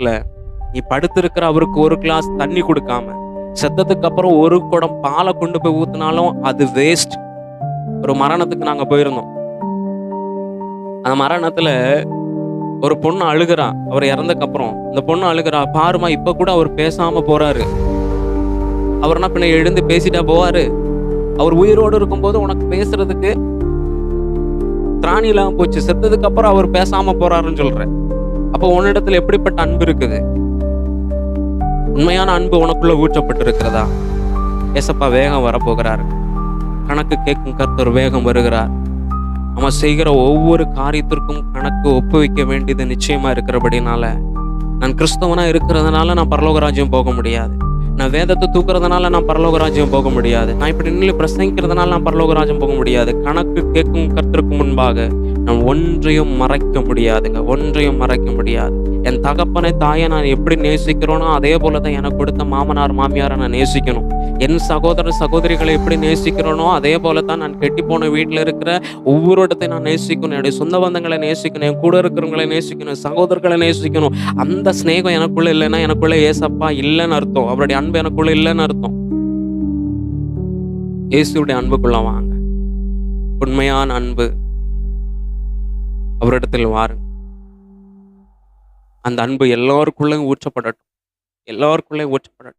நேரத்துல நீ படுத்திருக்கிற அவருக்கு ஒரு கிளாஸ் தண்ணி கொடுக்காம செத்ததுக்கு அப்புறம் ஒரு குடம் பாலை கொண்டு போய் ஊத்தினாலும் அது வேஸ்ட் ஒரு மரணத்துக்கு நாங்க போயிருந்தோம். அந்த மரணத்துல ஒரு பொண்ணு அழுகிறா. அவர் இறந்ததுக்கு அப்புறம் இந்த பொண்ணு அழுகிறா. பாருமா இப்ப கூட அவர் பேசாம போறாரு. அவர் என்ன பின்ன எழுந்து பேசிட்டா போவாரு. அவர் உயிரோடு இருக்கும்போது உனக்கு பேசுறதுக்கு திராணி இல்லாம போச்சு. செத்ததுக்கு அப்புறம் அவர் பேசாம போறாருன்னு சொல்றேன். அப்போ உன்னிடத்துல எப்படிப்பட்ட அன்பு இருக்குது? உண்மையான அன்பு உனக்குள்ள ஊற்றப்பட்டு இருக்கிறதா ஏசப்பா வேகம் வரப்போகிறாரு. கணக்கு கேட்கும் கர்த்தர் வேகம் வருகிறார். அவன் செய்கிற ஒவ்வொரு காரியத்திற்கும் கணக்கு ஒப்புவிக்க வேண்டியது நிச்சயமா இருக்கிறபடினால நான் கிறிஸ்தவனா இருக்கிறதுனால நான் பரலோகராஜ்யம் போக முடியாது. நான் வேதத்தை தூக்குறதுனால நான் பரலோகராஜ்யம் போக முடியாது. நான் இப்படி நின்று பிரசங்கிக்கிறதுனால நான் பரலோகராஜ்யம் போக முடியாது. கணக்கு கேட்கும் கர்த்தருக்கு முன்பாக நான் ஒன்றையும் மறைக்க முடியாதுங்க ஒன்றையும் மறைக்க முடியாது. என் தகப்பனை தாயை நான் எப்படி நேசிக்கிறோனோ அதே போல தான் எனக்கு கொடுத்த மாமனார் மாமியாரை நான் நேசிக்கணும். என் சகோதர சகோதரிகளை எப்படி நேசிக்கிறோனோ அதே போல தான் நான் கெட்டி போன வீட்டில் இருக்கிற ஒவ்வொரு இடத்தையும் நான் நேசிக்கணும். என்னுடைய சொந்த பந்தங்களை நேசிக்கணும் என் கூட இருக்கிறவங்களை நேசிக்கணும் சகோதரர்களை நேசிக்கணும். அந்த சிநேகம் எனக்குள்ள இல்லைன்னா எனக்குள்ள ஏசப்பா இல்லைன்னு அர்த்தம். அவருடைய அன்பு எனக்குள்ள இல்லைன்னு அர்த்தம். இயேசுடைய அன்புக்குள்ள வாங்க. உண்மையான அன்பு அவரிடத்தில் வாருங்க அந்த அன்பு எல்லோருக்குள்ளேயும் ஊற்றப்படட்டும். எல்லோருக்குள்ளேயும் ஊற்றப்படட்டும்.